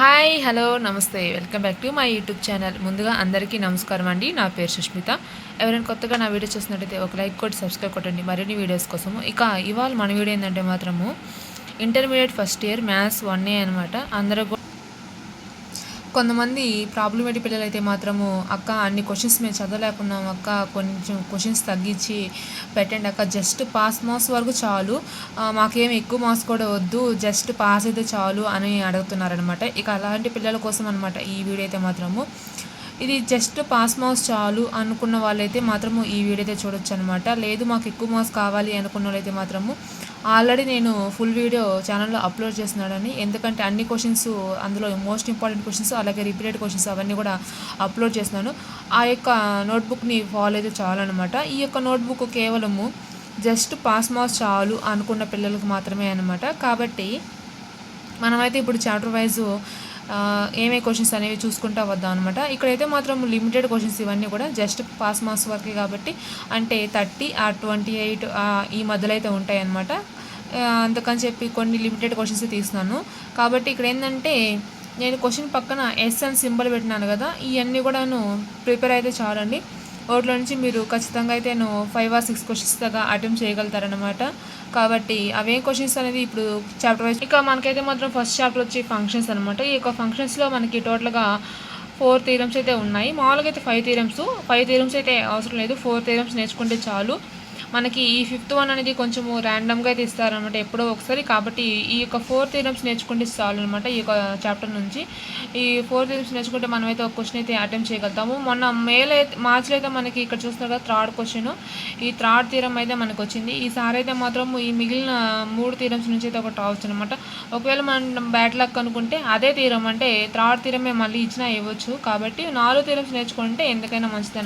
Hi hello నమస్తే. Welcome back to my YouTube channel. ముందుగా అందరికీ నమస్కారం అండి. నా పేరు సుష్మిత. ఎవరైనా కొత్తగా నా వీడియో చూసినట్టయితే ఒక లైక్ కొట్టి సబ్స్క్రైబ్ కొట్టండి. మరిన్ని వీడియోస్ కోసము. ఇక ఇవాళ మన వీడియో ఏంటంటే మాత్రము intermediate first year maths one A అనమాట అందరూ కొంతమంది ప్రాబ్లమేటిక్ పిల్లలు అయితే మాత్రము అక్క అన్ని క్వశ్చన్స్ మేము చదవలేకున్నాం అక్క కొంచెం క్వశ్చన్స్ తగ్గించి పెట్టండి అక్క జస్ట్ పాస్ మార్క్స్ వరకు చాలు. మాకేమి మాకేం ఎక్కువ మార్క్స్ కూడా వద్దు జస్ట్ పాస్ అయితే చాలు అని అడుగుతున్నారనమాట ఇక అలాంటి పిల్లల కోసం అనమాట ఈ వీడియో అయితే మాత్రము. ఇది జస్ట్ పాస్ మార్క్స్ చాలు అనుకున్న వాళ్ళైతే మాత్రము ఈ వీడియో అయితే చూడొచ్చు అనమాట లేదు మాకు ఎక్కువ మార్క్స్ కావాలి అనుకున్న వాళ్ళైతే మాత్రము ఆల్రెడీ నేను ఫుల్ వీడియో ఛానల్లో అప్లోడ్ చేస్తున్నాడని. ఎందుకంటే అన్ని క్వశ్చన్స్ అందులో మోస్ట్ ఇంపార్టెంట్ క్వశ్చన్స్ అలాగే రిపీటెడ్ క్వశ్చన్స్ అవన్నీ కూడా అప్లోడ్ చేస్తున్నాను. ఆ యొక్క నోట్బుక్ని ఫాలో అయితే చాలన్నమాట ఈ యొక్క నోట్బుక్ కేవలము జస్ట్ పాస్ మార్క్స్ చాలు అనుకున్న పిల్లలకు మాత్రమే అనమాట కాబట్టి మనమైతే ఇప్పుడు చాప్టర్ వైజ్ ఏమే క్వశ్చన్స్ అనేవి చూసుకుంటా వద్దాం అనమాట ఇక్కడైతే మాత్రం లిమిటెడ్ క్వశ్చన్స్ ఇవన్నీ కూడా జస్ట్ పాస్ మార్క్స్ వరకే కాబట్టి అంటే థర్టీ ఆ ట్వంటీ ఎయిట్ ఈ మధ్యలో అయితే ఉంటాయి అనమాట అందుకని చెప్పి కొన్ని లిమిటెడ్ క్వశ్చన్స్ తీస్తున్నాను. కాబట్టి ఇక్కడ ఏంటంటే నేను క్వశ్చన్ పక్కన ఎస్ అని సింబల్ పెట్టినాను కదా ఇవన్నీ కూడాను ప్రిపేర్ అయితే చాలండి. వాటిలో నుంచి మీరు ఖచ్చితంగా అయితే నేను ఫైవ్ ఆర్ సిక్స్ క్వశ్చన్స్ దాకా అటెంప్ట్ చేయగలుగుతారనమాట కాబట్టి అవేం క్వశ్చన్స్ అనేది ఇప్పుడు చాప్టర్ వైజ్ ఇక మనకైతే మాత్రం ఫస్ట్ చాప్టర్ వచ్చి ఫంక్షన్స్ అనమాట ఈ యొక్క ఫంక్షన్స్లో మనకి టోటల్గా ఫోర్ థీరమ్స్ అయితే ఉన్నాయి. మామూలుగా అయితే ఫైవ్ థీరమ్స్ ఫైవ్ థీరమ్స్ అయితే అవసరం లేదు. ఫోర్ థీరమ్స్ నేర్చుకుంటే చాలు. మనకి ఈ ఫిఫ్త్ వన్ అనేది కొంచెము ర్యాండమ్గా అయితే ఇస్తారనమాట ఎప్పుడో ఒకసారి. కాబట్టి ఈ యొక్క ఫోర్ థీరమ్స్ నేర్చుకుంటే చాలు అనమాట ఈ యొక్క చాప్టర్ నుంచి. ఈ ఫోర్ థీరమ్స్ నేర్చుకుంటే మనమైతే ఒక క్వశ్చన్ అయితే అటెంప్ట్ చేయగలుగుతాము. మొన్న మేల్ అయితే మార్చిలో అయితే మనకి ఇక్కడ చూస్తున్నారు కదా థర్డ్ క్వశ్చన్ ఈ థర్డ్ తీరం అయితే మనకు వచ్చింది. ఈసారి అయితే మాత్రం ఈ మిగిలిన మూడు తీరమ్స్ నుంచి అయితే ఒకటి రావచ్చు అనమాట ఒకవేళ మనం బ్యాడ్ లక్ అనుకుంటే అదే తీరం అంటే థర్డ్ తీరమే మళ్ళీ ఇచ్చినా ఇవ్వచ్చు. కాబట్టి నాలుగు తీరమ్స్ నేర్చుకుంటే ఎందుకైనా మంచిది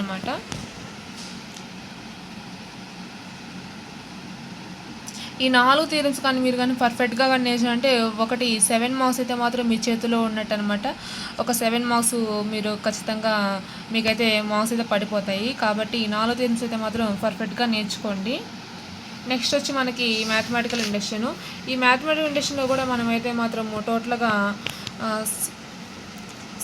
ఈ నాలుగు థీరమ్స్ కానీ మీరు కానీ పర్ఫెక్ట్గా కానీ నేర్చుకుంటే ఒకటి సెవెన్ మార్క్స్ అయితే మాత్రం మీ చేతిలో ఉన్నట్టు అనమాట ఒక సెవెన్ మార్క్స్ మీరు ఖచ్చితంగా మీకైతే మార్క్స్ అయితే పడిపోతాయి. కాబట్టి ఈ నాలుగు థీరమ్స్ అయితే మాత్రం పర్ఫెక్ట్గా నేర్చుకోండి. నెక్స్ట్ వచ్చి మనకి మ్యాథమెటికల్ ఇండక్షన్ ఈ మ్యాథమెటికల్ ఇండక్షన్లో కూడా మనమైతే మాత్రం టోటల్గా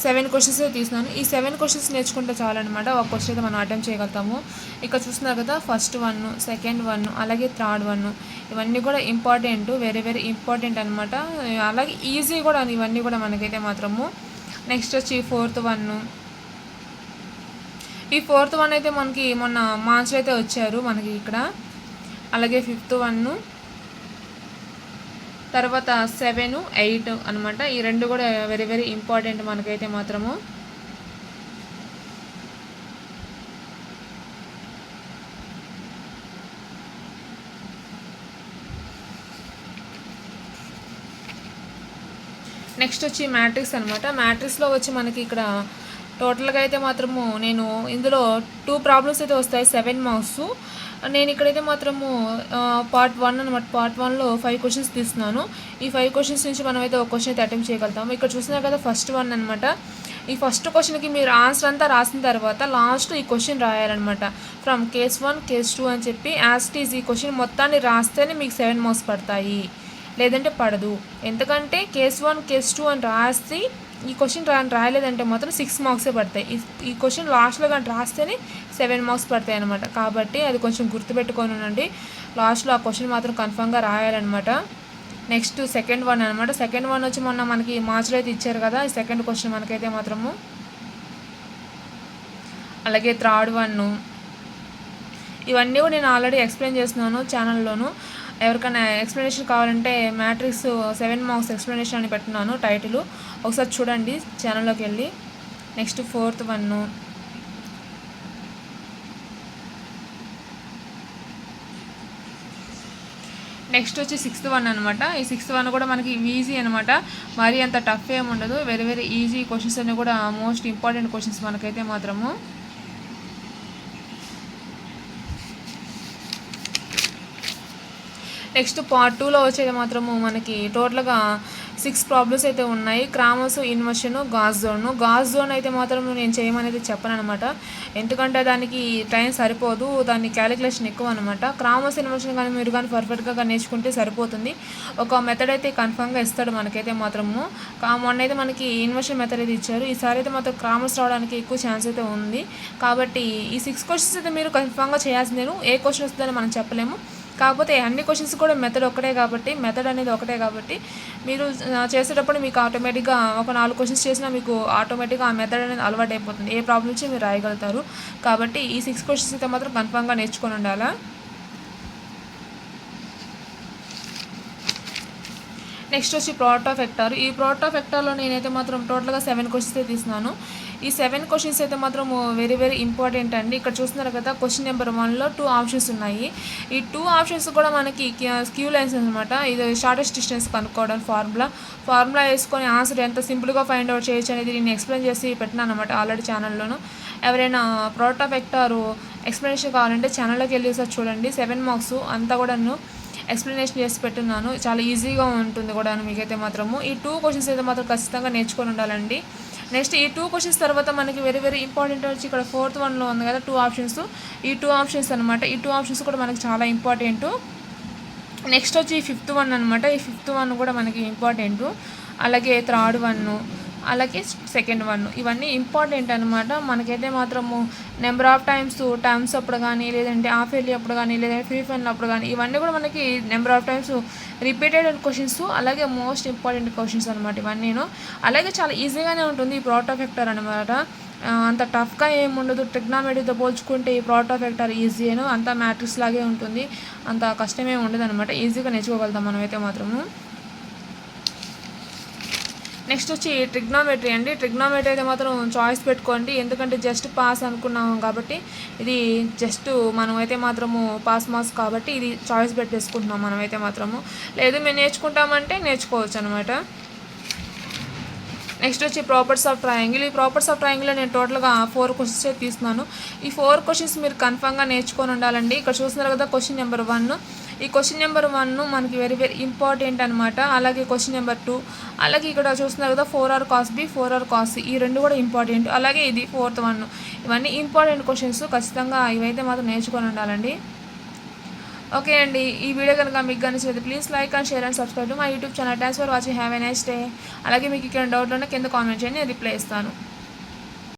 సెవెన్ క్వశ్చన్స్ తీసినాను ఈ సెవెన్ క్వశ్చన్స్ నేర్చుకుంటే చాలన్నమాట. ఒక క్వశ్చన్ అయితే మనం అటెంప్ట్ చేయగలుగుతాము. ఇక్కడ చూస్తున్నారు కదా ఫస్ట్ వన్ సెకండ్ వన్ అలాగే థర్డ్ వన్ ఇవన్నీ కూడా ఇంపార్టెంట్ వెరీ వెరీ ఇంపార్టెంట్ అనమాట అలాగే ఈజీ కూడా ఇవన్నీ కూడా మనకైతే మాత్రము. నెక్స్ట్ వచ్చి ఫోర్త్ వన్. ఈ ఫోర్త్ వన్ అయితే మనకి మొన్న మార్చ్లో అయితే వచ్చారు మనకి ఇక్కడ. అలాగే ఫిఫ్త్ వన్. తర్వాత సెవెన్ ఎయిట్ అనమాట ఈ రెండు కూడా వెరీ వెరీ ఇంపార్టెంట్ మనకైతే మాత్రము. నెక్స్ట్ వచ్చి మ్యాట్రిక్స్ అనమాట మ్యాట్రిక్స్లో వచ్చి మనకి ఇక్కడ టోటల్గా అయితే మాత్రము నేను ఇందులో టూ ప్రాబ్లమ్స్ అయితే వస్తాయి. సెవెన్ మార్క్స్ నేను ఇక్కడైతే మాత్రము పార్ట్ వన్ అనమాట పార్ట్ వన్లో ఫైవ్ క్వశ్చన్స్ తీస్తున్నాను. ఈ ఫైవ్ క్వశ్చన్స్ నుంచి మనం అయితే ఒక క్వశ్చన్ అయితే అటెంప్ట్ చేయగలుగుతాము. ఇక్కడ చూసినా కదా ఫస్ట్ వన్ అనమాట ఈ ఫస్ట్ క్వశ్చన్కి మీరు ఆన్సర్ అంతా రాసిన తర్వాత లాస్ట్ ఈ question రాయాలన్నమాట. From case one case two అని చెప్పి యాస్ట్ ఈజ్ ఈ క్వశ్చన్ మొత్తాన్ని రాస్తేనే మీకు సెవెన్ మార్క్స్ పడతాయి. లేదంటే పడదు. ఎందుకంటే కేస్ వన్ కేస్ టూ అని రాసి ఈ క్వశ్చన్ రా రాయలేదంటే మాత్రం సిక్స్ మార్క్సే పడతాయి. ఈ క్వశ్చన్ లాస్ట్లో కానీ రాస్తేనే సెవెన్ మార్క్స్ పడతాయి అనమాట కాబట్టి అది కొంచెం గుర్తుపెట్టుకొని ఉండండి. లాస్ట్లో ఆ క్వశ్చన్ మాత్రం కన్ఫామ్గా రాయాలన్నమాట. నెక్స్ట్ సెకండ్ వన్ అనమాట సెకండ్ వన్ వచ్చి మొన్న మనకి మార్చిలో అయితే ఇచ్చారు కదా ఈ సెకండ్ క్వశ్చన్ మనకైతే మాత్రము. అలాగే థర్డ్ వన్ ఇవన్నీ కూడా నేను ఆల్రెడీ ఎక్స్ప్లెయిన్ చేస్తున్నాను ఛానల్లోను ఎవరికైనా ఎక్స్ప్లెనేషన్ కావాలంటే మ్యాట్రిక్స్ సెవెన్ మార్క్స్ ఎక్స్ప్లెనేషన్ అని పెట్టున్నాను టైటిల్ ఒకసారి చూడండి ఛానల్లోకి వెళ్ళి. నెక్స్ట్ ఫోర్త్ వన్ నెక్స్ట్ వచ్చి సిక్స్త్ వన్ అనమాట ఈ సిక్స్త్ వన్ కూడా మనకి ఈజీ అనమాట మరీ అంత టఫ్ ఏమి ఉండదు. వెరీ వెరీ ఈజీ క్వశ్చన్స్ అన్నీ కూడా మోస్ట్ ఇంపార్టెంట్ క్వశ్చన్స్ మనకైతే మాత్రము. నెక్స్ట్ పార్ట్ టూలో వచ్చేది మాత్రము మనకి టోటల్గా సిక్స్ ప్రాబ్లమ్స్ అయితే ఉన్నాయి. Cramer's inversion Gauss Jordan Gauss Jordan అయితే మాత్రం నేను చేయమనేది చెప్పను అనమాట ఎందుకంటే దానికి టైం సరిపోదు దాని క్యాలిక్యులేషన్ ఎక్కువ అనమాట క్రామస్ ఇన్వర్షన్ కానీ మీరు కానీ పర్ఫెక్ట్గా నేర్చుకుంటే సరిపోతుంది. ఒక మెథడ్ అయితే కన్ఫామ్గా ఇస్తాడు మనకైతే మాత్రము. కా- మొన్న అయితే మనకి ఇన్వర్షన్ మెథడ్ అయితే ఇచ్చారు. ఈసారి అయితే మాత్రం క్రామస్ రావడానికి ఎక్కువ ఛాన్స్ అయితే ఉంది. కాబట్టి ఈ సిక్స్ క్వశ్చన్స్ అయితే మీరు కన్ఫామ్గా చేయాల్సిందే ఏ క్వశ్చన్ వస్తుందని మనం చెప్పలేము. కాకపోతే అన్ని క్వశ్చన్స్ కూడా మెథడ్ ఒకటే కాబట్టి మెథడ్ అనేది ఒకటే కాబట్టి మీరు చేసేటప్పుడు మీకు ఆటోమేటిక్గా ఒక నాలుగు క్వశ్చన్స్ చేసినా మీకు ఆటోమేటిక్గా ఆ మెథడ్ అనేది అలవాటు అయిపోతుంది ఏ ప్రాబ్లమ్ నుంచి మీరు రాయగలుగుతారు. కాబట్టి ఈ సిక్స్ క్వశ్చన్స్ అయితే మాత్రం కన్ఫామ్గా నేర్చుకొని ఉండాలా? నెక్స్ట్ వచ్చి ప్రోడక్ట్ ఆఫ్ వెక్టార్ ఈ ప్రోడక్ట్ ఆఫ్ వెక్టార్లో నేనైతే మాత్రం టోటల్గా సెవెన్ క్వశ్చన్స్ అయితే తీసినాను ఈ సెవెన్ క్వశ్చన్స్ అయితే మాత్రం వెరీ వెరీ ఇంపార్టెంట్ అండి. ఇక్కడ చూస్తున్నారు కదా క్వశ్చన్ నెంబర్ వన్లో టూ ఆప్షన్స్ ఉన్నాయి. ఈ టూ ఆప్షన్స్ కూడా మనకి క్యూ లైన్స్ అనమాట ఇది షార్టెస్ట్ డిస్టెన్స్ కనుక్కోవడం ఫార్ములా. ఫార్ములా వేసుకొని ఆన్సర్ ఎంత సింపుల్గా ఫైండ్ అవుట్ చేయొచ్చు అనేది నేను ఎక్స్ప్లెయిన్ చేసి పెట్టినాను అనమాట ఆల్రెడీ ఛానల్లోను. ఎవరైనా ప్రోడక్ట్ ఆఫ్ వెక్టారు ఎక్స్ప్లెనేషన్ కావాలంటే ఛానల్లోకి వెళ్ళి చూడండి. సెవెన్ మార్క్స్ అంతా కూడాను ఎక్స్ప్లెనేషన్ చేసి పెట్టున్నాను. చాలా ఈజీగా ఉంటుంది కూడా మీకైతే మాత్రము. ఈ టూ క్వశ్చన్స్ అయితే మాత్రం ఖచ్చితంగా నేర్చుకొని ఉండాలండి. నెక్స్ట్ ఈ టూ క్వశ్చన్స్ తర్వాత మనకి వెరీ వెరీ ఇంపార్టెంట్ వచ్చి ఇక్కడ ఫోర్త్ వన్లో ఉంది కదా టూ ఆప్షన్స్ ఈ టూ ఆప్షన్స్ అనమాట ఈ టూ ఆప్షన్స్ కూడా మనకి చాలా ఇంపార్టెంట్ నెక్స్ట్ వచ్చి ఫిఫ్త్ వన్ అనమాట ఈ ఫిఫ్త్ వన్ కూడా మనకి ఇంపార్టెంట్ అలాగే థర్డ్ వన్ అలాగే సెకండ్ వన్ ఇవన్నీ ఇంపార్టెంట్ అనమాట మనకైతే మాత్రము నెంబర్ ఆఫ్ టైమ్స్ టైమ్స్ అప్పుడు కానీ లేదంటే హాఫ్ ఇయర్లీ అప్పుడు కానీ లేదంటే ఫ్రీ ఫైన్ అప్పుడు కానీ ఇవన్నీ కూడా మనకి number of times repeated questions అలాగే మోస్ట్ ఇంపార్టెంట్ క్వశ్చన్స్ అనమాట ఇవన్నీను. అలాగే చాలా ఈజీగానే ఉంటుంది ఈ ప్రోడక్ట్ ఆఫ్ అనమాట అంత టఫ్గా ఏమి ఉండదు. పోల్చుకుంటే ఈ ప్రోడక్ట్ ఆఫ్ వెక్టర్ ఈజీను అంత మ్యాట్రిక్స్ లాగే ఉంటుంది. అంత కష్టమే ఉండదు అనమాట ఈజీగా నేర్చుకోగలుగుతాం మనమైతే మాత్రము. నెక్స్ట్ వచ్చి ట్రిగ్నామెట్రీ అండి. ట్రిగ్నామెట్రీ అయితే మాత్రం చాయిస్ పెట్టుకోండి. ఎందుకంటే జస్ట్ పాస్ అనుకున్నాం కాబట్టి ఇది జస్ట్ మనమైతే మాత్రము పాస్ మార్క్స్ కాబట్టి ఇది చాయిస్ పెట్టేసుకుంటున్నాం మనమైతే మాత్రము. లేదు మేము నేర్చుకుంటామంటే నేర్చుకోవచ్చు అనమాట నెక్స్ట్ వచ్చి ప్రాపర్స్ ఆఫ్ ట్రయాంగిల్. ఈ ప్రాపర్స్ ఆఫ్ ట్రయాంగిల్లో నేను టోటల్గా ఫోర్ క్వశ్చన్స్ తీస్తున్నాను. ఈ ఫోర్ క్వశ్చన్స్ మీరు కన్ఫామ్గా నేర్చుకొని ఉండాలండి. ఇక్కడ చూస్తున్నారు కదా క్వశ్చన్ నెంబర్ వన్. ఈ క్వశ్చన్ నెంబర్ వన్ మనకి వెరీ వెరీ ఇంపార్టెంట్ అనమాట అలాగే క్వశ్చన్ నెంబర్ టూ. అలాగే ఇక్కడ చూస్తున్నారు కదా four or cos B four or cos ఈ రెండు కూడా ఇంపార్టెంట్. అలాగే ఇది ఫోర్త్ వన్. ఇవన్నీ ఇంపార్టెంట్ క్వశ్చన్స్. ఖచ్చితంగా ఇవైతే మాత్రం నేర్చుకొని ఉండాలండి. ఓకే అండి ఈ వీడియో కనుక మీకు కనిపిస్తే please like and share and subscribe to my YouTube channel thanks for watching have a nice day అలాగే మీకు ఇక్కడ డౌట్ ఉన్న కింద కామెంట్ చేయండి నేను రిప్లై ఇస్తాను.